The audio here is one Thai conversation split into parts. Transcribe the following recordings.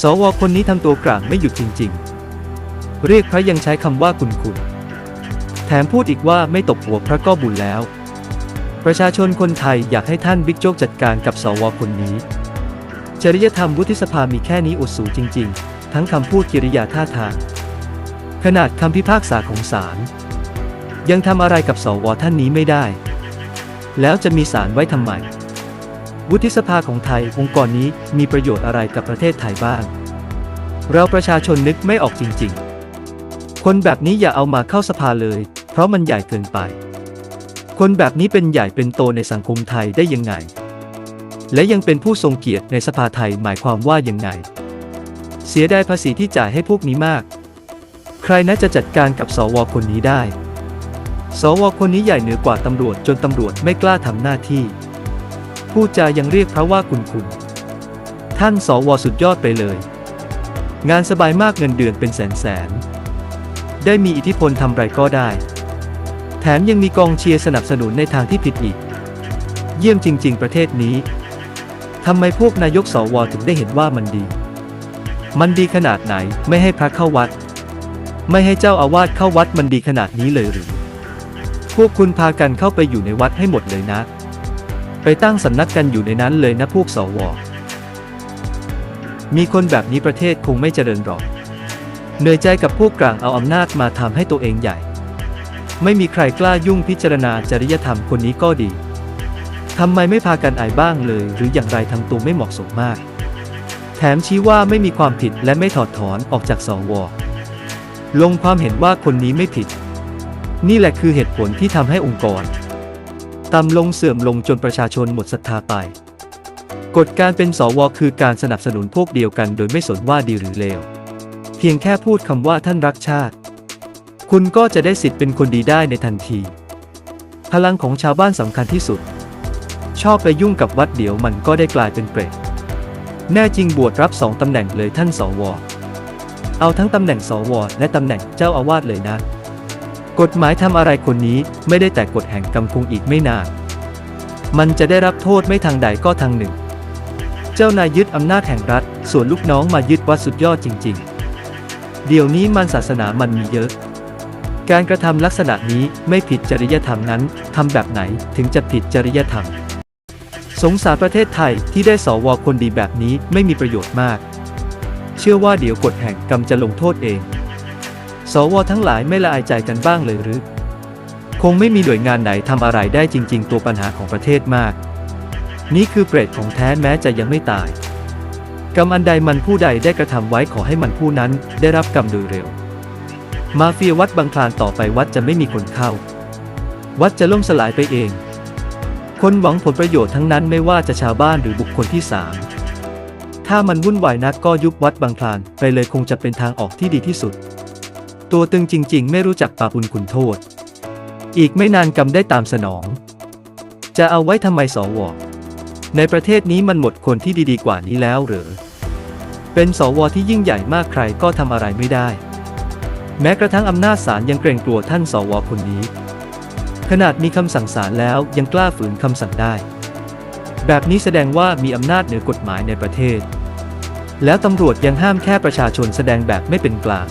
สวคนนี้ทำตัวกลางไม่หยุดจริง ๆ เรียกพระยังใช้คำว่าคุณคุณแถมพูดอีกว่าไม่ตบหัวพระก็บุญแล้ว ประชาชนคนไทยอยากให้ท่านบิ๊กโจ๊กจัดการกับสวคนนี้ จริยธรรมวุฒิสภามีแค่นี้อดสูจริง ๆ ทั้งคำพูดกิริยาท่าทาง ขนาดคำพิพากษาของศาลยังทำอะไรกับสวท่านนี้ไม่ได้ แล้วจะมีศาลไว้ทำไม วุฒิสภาของไทยองค์กรนี้มีประโยชน์อะไรกับประเทศไทยบ้าง เราประชาชนนึกไม่ออกจริงๆ คนแบบนี้อย่าเอามาเข้าสภาเลย เพราะมันใหญ่เกินไป คนแบบนี้เป็นใหญ่เป็นโตในสังคมไทยได้ยังไง และยังเป็นผู้ทรงเกียรติในสภาไทยหมายความว่ายังไง เสียดายภาษีที่จ่ายให้พวกนี้มาก ใครน่าจะจัดการกับสวคนนี้ได้ สวคนนี้ใหญ่เหนือกว่าตำรวจจนตำรวจไม่กล้าทำหน้าที่ พูดจายังเรียกพระว่าคุณคุณ ท่านสวสุดยอดไปเลย งานสบายมากเงินเดือนเป็นแสนแสนๆได้มีอิทธิพลทำไรก็ได้ แถมยังมีกองเชียร์สนับสนุนในทางที่ผิดอีก เยี่ยมจริง ๆ ประเทศนี้ทำไมพวกนายกสวถึงได้เห็นว่ามันดี มันดีขนาดไหนไม่ให้พระเข้าวัด ไม่ให้เจ้าอาวาสเข้าวัดมันดีขนาดนี้เลยหรือ พวกคุณพากันเข้าไปอยู่ในวัดให้หมดเลยนะ ไปตั้งสำนักกันอยู่ในนั้นเลยนะพวกสว มีคนแบบนี้ประเทศคงไม่เจริญหรอก เหนื่อยใจกับพวกกลางเอาอำนาจมาทำให้ตัวเองใหญ่ ไม่มีใครกล้ายุ่งพิจารณาจริยธรรมคนนี้ก็ดีทำไมไม่พากันอายบ้างเลย หรืออย่างไรทำตัวไม่เหมาะสมมาก แถมชี้ว่าไม่มีความผิดและไม่ถอดถอนออกจากสว ลงความเห็นว่าคนนี้ไม่ผิด นี่แหละคือเหตุผลที่ทำให้องค์กร ต่ำลงเสื่อมลงจนประชาชนหมดศรัทธาไป กฎการเป็นสวคือการสนับสนุนพวกเดียวกัน โดยไม่สนว่าดีหรือเลว เพียงแค่พูดคำว่าท่านรักชาติ คุณก็จะได้สิทธิ์เป็นคนดีได้ในทันที พลังของชาวบ้านสำคัญที่สุด ชอบไปยุ่งกับวัดเดี๋ยวมันก็ได้กลายเป็นเปรตแน่จริงบวชรับสองตำแหน่งเลยท่านสวเอาทั้งตำแหน่งสวและตำแหน่งเจ้าอาวาสเลยนะ กฎหมายทำอะไรคนนี้ไม่ได้แต่กฎแห่งกรรมคงอีกไม่นาน มันจะได้รับโทษไม่ทางใดก็ทางหนึ่ง เจ้านายยึดอำนาจแห่งรัฐ ส่วนลูกน้องมายึดวัดสุดยอดจริง ๆ เดี๋ยวนี้มันศาสนามันมีเยอะ การกระทำลักษณะนี้ไม่ผิดจริยธรรมนั้นทำแบบไหนถึงจะผิดจริยธรรม สงสารประเทศไทยที่ได้สวคนดีแบบนี้ไม่มีประโยชน์มาก เชื่อว่าเดี๋ยวกฎแห่งกรรมจะลงโทษเอง สวทั้งหลายไม่ละอายใจกันบ้างเลยหรือ คงไม่มีหน่วยงานไหนทำอะไรได้จริง ๆ ตัวปัญหาของประเทศมาก นี่คือเปรตของแท้แม้จะยังไม่ตาย กรรมอันใดมันผู้ใดได้กระทำไว้ขอให้มันผู้นั้นได้รับกรรมโดยเร็ว มาเฟียวัดบางคลานต่อไปวัดจะไม่มีคนเข้า วัดจะล่มสลายไปเอง คนหวังผลประโยชน์ทั้งนั้นไม่ว่าจะชาวบ้านหรือบุคคลที่สามถ้ามันวุ่นวายนักก็ยุบวัดบางคลานไปเลยคงจะเป็นทางออกที่ดีที่สุด ตัวตึงจริง ๆ ไม่รู้จักปาบุญคุณโทษ อีกไม่นานกรรมได้ตามสนอง จะเอาไว้ทำไมสวในประเทศนี้มันหมดคนที่ดีๆกว่านี้แล้วหรือ เป็นสวที่ยิ่งใหญ่มากใครก็ทำอะไรไม่ได้ แม้กระทั่งอำนาจศาลยังเกรงกลัวท่านสวคนนี้ ขนาดมีคำสั่งศาลแล้วยังกล้าฝืนคำสั่งได้ แบบนี้แสดงว่ามีอำนาจเหนือกฎหมายในประเทศ แล้วตำรวจยังห้ามแค่ประชาชนแสดงแบบไม่เป็นกลาง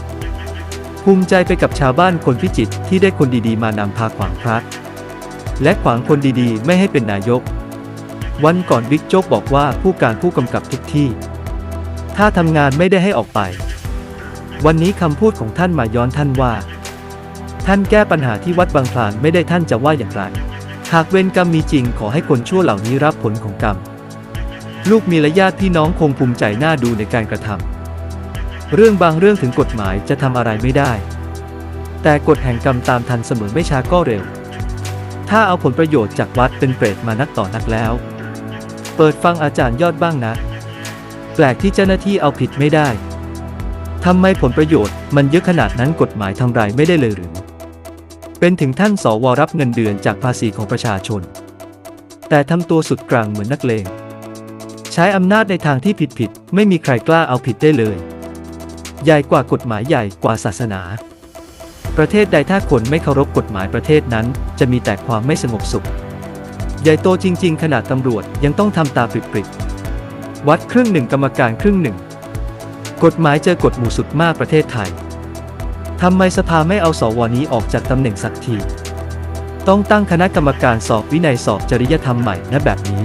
ภูมิใจไปกับชาวบ้านคนพิจิตรที่ได้คนดีๆ มานำพาขวางพระและขวางคนดีๆ ไม่ให้เป็นนายก วันก่อนบิ๊กโจ๊กบอกว่าผู้การผู้กำกับทุกที่ ถ้าทำงานไม่ได้ให้ออกไป วันนี้คำพูดของท่านมาย้อนท่านว่า ท่านแก้ปัญหาที่วัดบางคลานไม่ได้ท่านจะว่าอย่างไร หากเวรกรรมมีจริงขอให้คนชั่วเหล่านี้รับผลของกรรม ลูกมีและญาติพี่น้องคงภูมิใจหน่าดูในการกระทำ เรื่องบางเรื่องถึงกฎหมายจะทำอะไรไม่ได้ แต่กฎแห่งกรรมตามทันเสมอไม่ช้าก็เร็ว ถ้าเอาผลประโยชน์จากวัดเป็นเปรตมานักต่อนักแล้ว เปิดฟังอาจารย์ยอดบ้างนะ แปลกที่เจ้าหน้าที่เอาผิดไม่ได้ทำไมผลประโยชน์มันเยอะขนาดนั้นกฎหมายทำไรไม่ได้เลยหรือ เป็นถึงท่านสวรับเงินเดือนจากภาษีของประชาชน แต่ทำตัวสุดกลางเหมือนนักเลง ใช้อำนาจในทางที่ผิดผิดๆไม่มีใครกล้าเอาผิดได้เลย ใหญ่กว่ากฎหมายใหญ่กว่าศาสนา ประเทศใดถ้าคนไม่เคารพกฎหมายประเทศนั้น จะมีแต่ความไม่สงบสุข ใหญ่โตจริง ๆ ขนาดตำรวจยังต้องทำตาปริบๆวัดครึ่งหนึ่งกรรมการครึ่งหนึ่ง กฎหมายเจอกฎหมู่สุดมากประเทศไทยทำไมสภาไม่เอาสวนี้ออกจากตำแหน่งสักที ต้องตั้งคณะกรรมการสอบวินัยสอบจริยธรรมใหม่นะแบบนี้